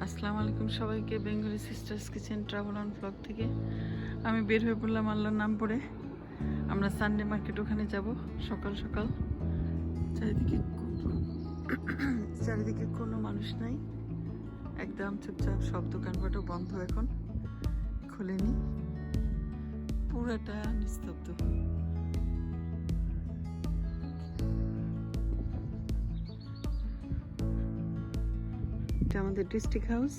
আসসালামু আলাইকুম সবাইকে, Bengali sisters kitchen travel on blog থেকে। আমি বের হয়ে পড়লাম আল্লাহর নাম পড়ে। আমরা সানডে মার্কেট ওখানে যাব, সকাল সকাল। চারিদিকে চারিদিকে কোনো মানুষ নাই। একদম চুপচাপ, সব দোকানপাটও বন্ধ এখন। খোলেনি পুরাটা নিস্তব্ধ। এটা আমাদের ডিস্ট্রিক্ট হাউস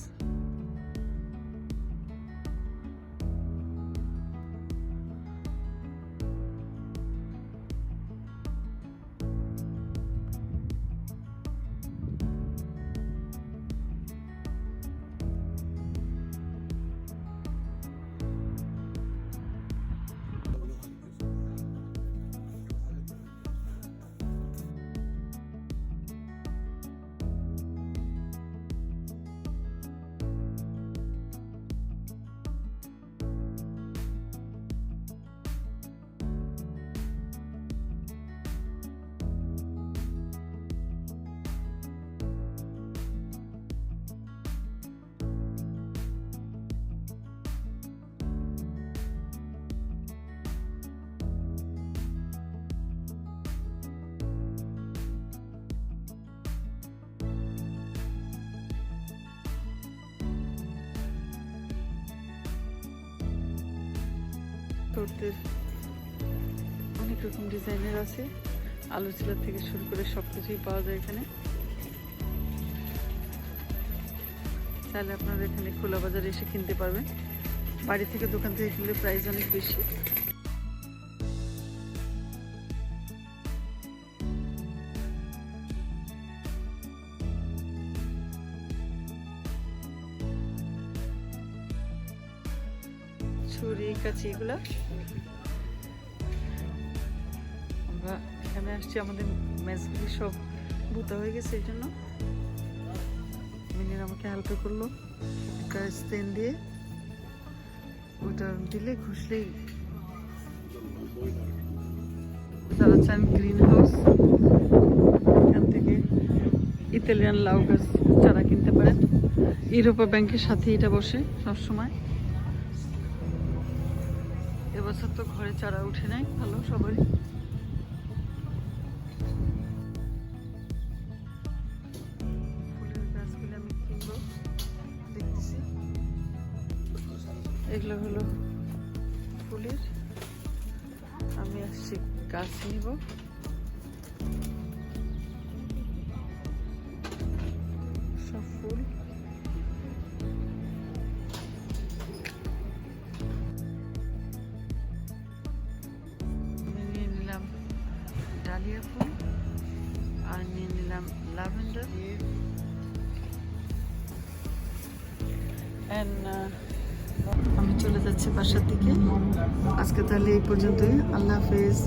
তোরদের অনেক রকম ডিজাইনের আছে। আলু চিলা থেকে শুরু করে সব কিছুই পাওয়া যায় এখানে। তাহলে আপনারা এখানে খোলা বাজারে এসে কিনতে পারবেন। বাড়ি থেকে দোকান থেকে কিনলে প্রাইস অনেক বেশি। ছুরি কাছি এগুলা? আমরা এখানে আসছি, আমাদের ম্যাচগুলি সব বুতা হয়ে গেছে, এই জন্য। মিনির আমাকে হেল্প করল, একটা স্টেন দিয়ে। ওটা দিলে ঘুষলেই। তারা চান গ্রিন হাউস এখান থেকে ইতালিয়ান লাউ গাছ চারা কিনতে পারেন ইউরোপা ব্যাংকের সাথে এটা বসে সবসময়। এবছর তো ঘরে চারা উঠে নাই, ভালো সবারই ফুলের গাছগুলো আমি এগুলো হলো ফুলের। আমি আসছি গাছ নিব। ল্যাভেন্ডার আমি চলে যাচ্ছি বাসার দিকে। আজকে তাহলে এই পর্যন্তই। আল্লাহ হাফেজ।